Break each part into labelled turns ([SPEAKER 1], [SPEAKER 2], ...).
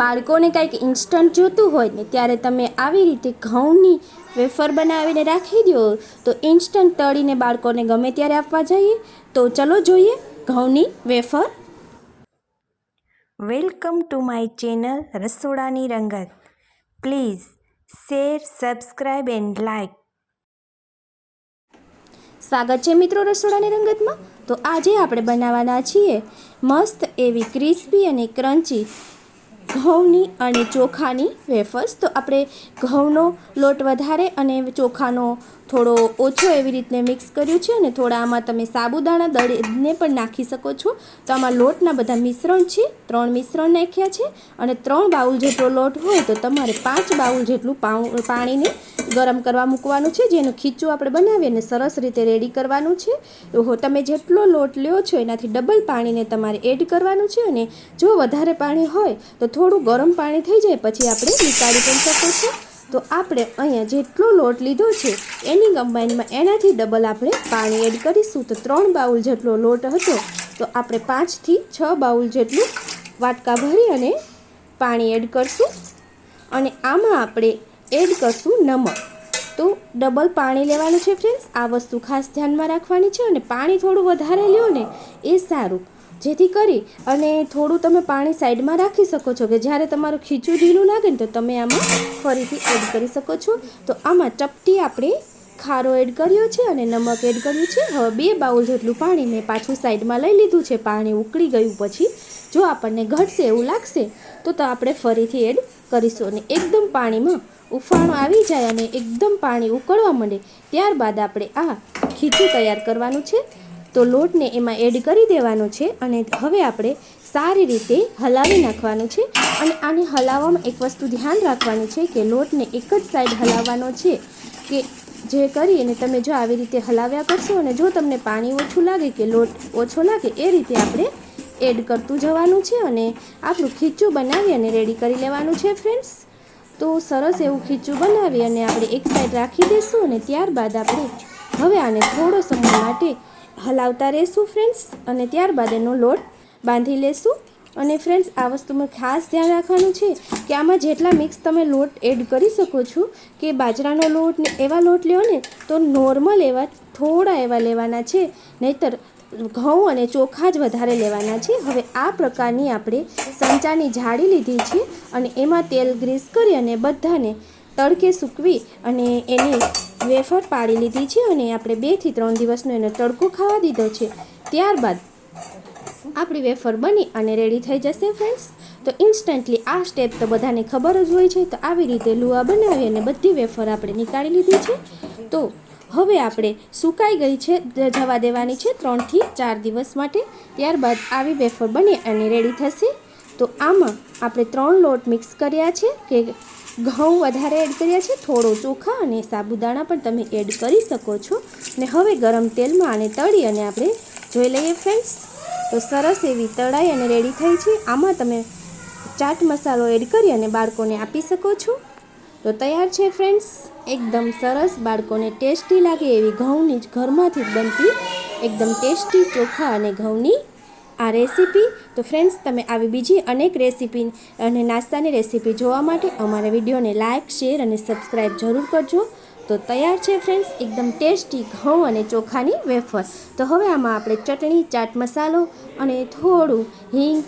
[SPEAKER 1] બાળકોને કાંઈક ઇન્સ્ટન્ટ જોતું હોય ને ત્યારે તમે આવી રીતે ઘઉંની વેફર બનાવીને રાખી દો તો ઇન્સ્ટન્ટ તળીને બાળકોને ગમે ત્યારે આપવા જઈએ. તો ચલો જોઈએ ઘઉંની wafer.
[SPEAKER 2] Welcome to my channel રસોડાની રંગત please share subscribe and like
[SPEAKER 1] સ્વાગત છે મિત્રો રસોડાની રંગતમાં. તો આજે આપણે બનાવવાના છીએ મસ્ત એવી ક્રિસ્પી અને ક્રન્ચી ઘઉંની અને ચોખાની વેફર્સ. તો આપણે ઘઉંનો લોટ વધારે અને ચોખાનો થોડો ઓછો એવી રીતને મિક્સ કર્યું છે અને થોડા આમાં તમે સાબુદાણા દળીને પણ નાખી શકો છો. તો આમાં લોટના બધા મિશ્રણ છે, ત્રણ મિશ્રણ નાખ્યા છે અને ત્રણ બાઉલ જેટલો લોટ હોય તો તમારે પાંચ બાઉલ જેટલું પાણીને ગરમ કરવા મૂકવાનું છે, જેનું ખીચું આપણે બનાવીએ અને સરસ રીતે રેડી કરવાનું છે. તો તમે જેટલો લોટ લ્યો છો, એનાથી ડબલ પાણીને તમારે એડ કરવાનું છે અને જો વધારે પાણી હોય, તો થોડું ગરમ પાણી થઈ જાય, પછી આપણે નીકાળી પણ શકો છો. તો આપણે અહીંયા જેટલો લોટ લીધો છે, એની કમ્બાઈનમાં એનાથી ડબલ આપણે પાણી એડ કરીશું. તો ત્રણ બાઉલ જેટલો લોટ હતો, તો આપણે પાંચથી છ બાઉલ જેટલું વાટકા ભરી અને પાણી એડ કરશું. અને આમાં આપણે એડ કરશું નમક. તો ડબલ પાણી લેવાનું છે ફ્રેન્ડ્સ આ વસ્તુ ખાસ ધ્યાનમાં રાખવાની છે અને પાણી થોડું વધારે લ્યો ને એ સારું. જેથી કરી અને થોડું તમે પાણી સાઈડમાં રાખી શકો છો કે જ્યારે તમારું ખીચું ઢીલું લાગે ને તો તમે આમાં ફરીથી એડ કરી શકો છો. તો આમાં ચપટી આપણે ખારો એડ કર્યો છે અને નમક એડ કર્યું છે. હવે બે બાઉલ જેટલું પાણી મેં પાછું સાઈડમાં લઈ લીધું છે. પાણી ઉકળી ગયું પછી જો આપણને ઘટશે એવું લાગશે તો તો આપણે ફરીથી એડ કરીશું અને એકદમ પાણીમાં ઉફાણો આવી જાય અને એકદમ પાણી ઉકળવા માંડે, ત્યારબાદ આપણે આ ખીચું તૈયાર કરવાનું છે. તો લોટને એમાં એડ કરી દેવાનો છે અને હવે આપણે સારી રીતે હલાવી નાખવાનું છે અને આને હલાવવામાં એક વસ્તુ ધ્યાન રાખવાની છે કે લોટને એક જ સાઈડ હલાવવાનો છે કે જે કરી અને તમે જો આવી રીતે હલાવ્યા કરશો અને જો તમને પાણી ઓછું લાગે કે લોટ ઓછો લાગે, એ રીતે આપણે એડ કરતું જવાનું છે અને આપણું ખીચું બનાવી અને રેડી કરી લેવાનું છે ફ્રેન્ડ્સ તો સરસ એવું ખીચું બનાવી અને આપણે એક સાઈડ રાખી દઈશું અને ત્યારબાદ આપણે હવે આને થોડો સમય માટે હલાવતા રહેશું ફ્રેન્ડ્સ અને ત્યારબાદ એનો લોટ બાંધી લેશું. અને ફ્રેન્ડ્સ આ વસ્તુમાં ખાસ ધ્યાન રાખવાનું છે કે આમાં જેટલા મિક્સ તમે લોટ એડ કરી શકો છો કે બાજરાનો લોટ ને એવા લોટ લ્યો ને તો નોર્મલ એવા, થોડા એવા લેવાના છે. નહીતર ઘઉં અને ચોખા જ વધારે લેવાના છે. હવે આ પ્રકારની આપણે સંચાની જાળી લીધી છે અને એમાં તેલ ગ્રીસ કરી અને બધાને તડકે સૂકવી અને એની વેફર પાડી લીધી છે અને આપણે બેથી ત્રણ દિવસનો એનો તડકો ખાવા દીધો છે. ત્યારબાદ આપણી વેફર બની અને રેડી થઈ જશે ફ્રેન્ડ્સ તો ઇન્સ્ટન્ટલી આ સ્ટેપ તો બધાને ખબર જ હોય છે. તો આવી રીતે લુઆ બનાવી અને બધી વેફર આપણે નીકાળી લીધી છે. તો હવે આપણે સુકાઈ ગઈ છે જવા દેવાની છે ત્રણથી ચાર દિવસ માટે. ત્યારબાદ આવી વેફર બની અને રેડી થશે. તો આમાં આપણે ત્રણ લોટ મિક્સ કર્યા છે કે ઘઉં વધારે એડ કર્યા છે, થોડો ચોખા અને સાબુદાણા પણ તમે એડ કરી શકો છો. ને હવે ગરમ તેલમાં આને તળી અને આપણે જોઈ લઈએ ફ્રેન્ડ્સ તો સરસ એવી તળાઈ અને રેડી થઈ છે. આમાં તમે ચાટ મસાલો એડ કરી અને બાળકોને આપી શકો છો. તો તૈયાર છે ફ્રેન્ડ્સ એકદમ સરસ, બાળકોને ટેસ્ટી લાગે એવી ઘઉંની જ ઘરમાંથી બનતી એકદમ ટેસ્ટી, ચોખા અને ઘઉંની આ રેસીપી. તો ફ્રેન્ડ્સ તમે આવી બીજી અનેક રેસીપી અને નાસ્તાની રેસીપી જોવા માટે અમારા વિડીયોને લાઇક શેર અને સબસ્ક્રાઈબ જરૂર કરજો. તો તૈયાર છે ફ્રેન્ડ્સ એકદમ ટેસ્ટી ઘઉં અને ચોખાની વેફર. તો હવે આમાં આપણે ચટણી, ચાટ મસાલો અને થોડું હિંગ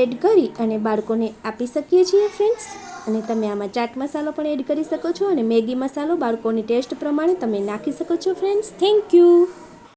[SPEAKER 1] એડ કરી અને બાળકોને આપી શકીએ છીએ ફ્રેન્ડ્સ અને તમે આમાં ચાટ મસાલો પણ એડ કરી શકો છો અને મેગી મસાલો બાળકોની ટેસ્ટ પ્રમાણે તમે નાખી શકો છો ફ્રેન્ડ્સ થેન્ક યુ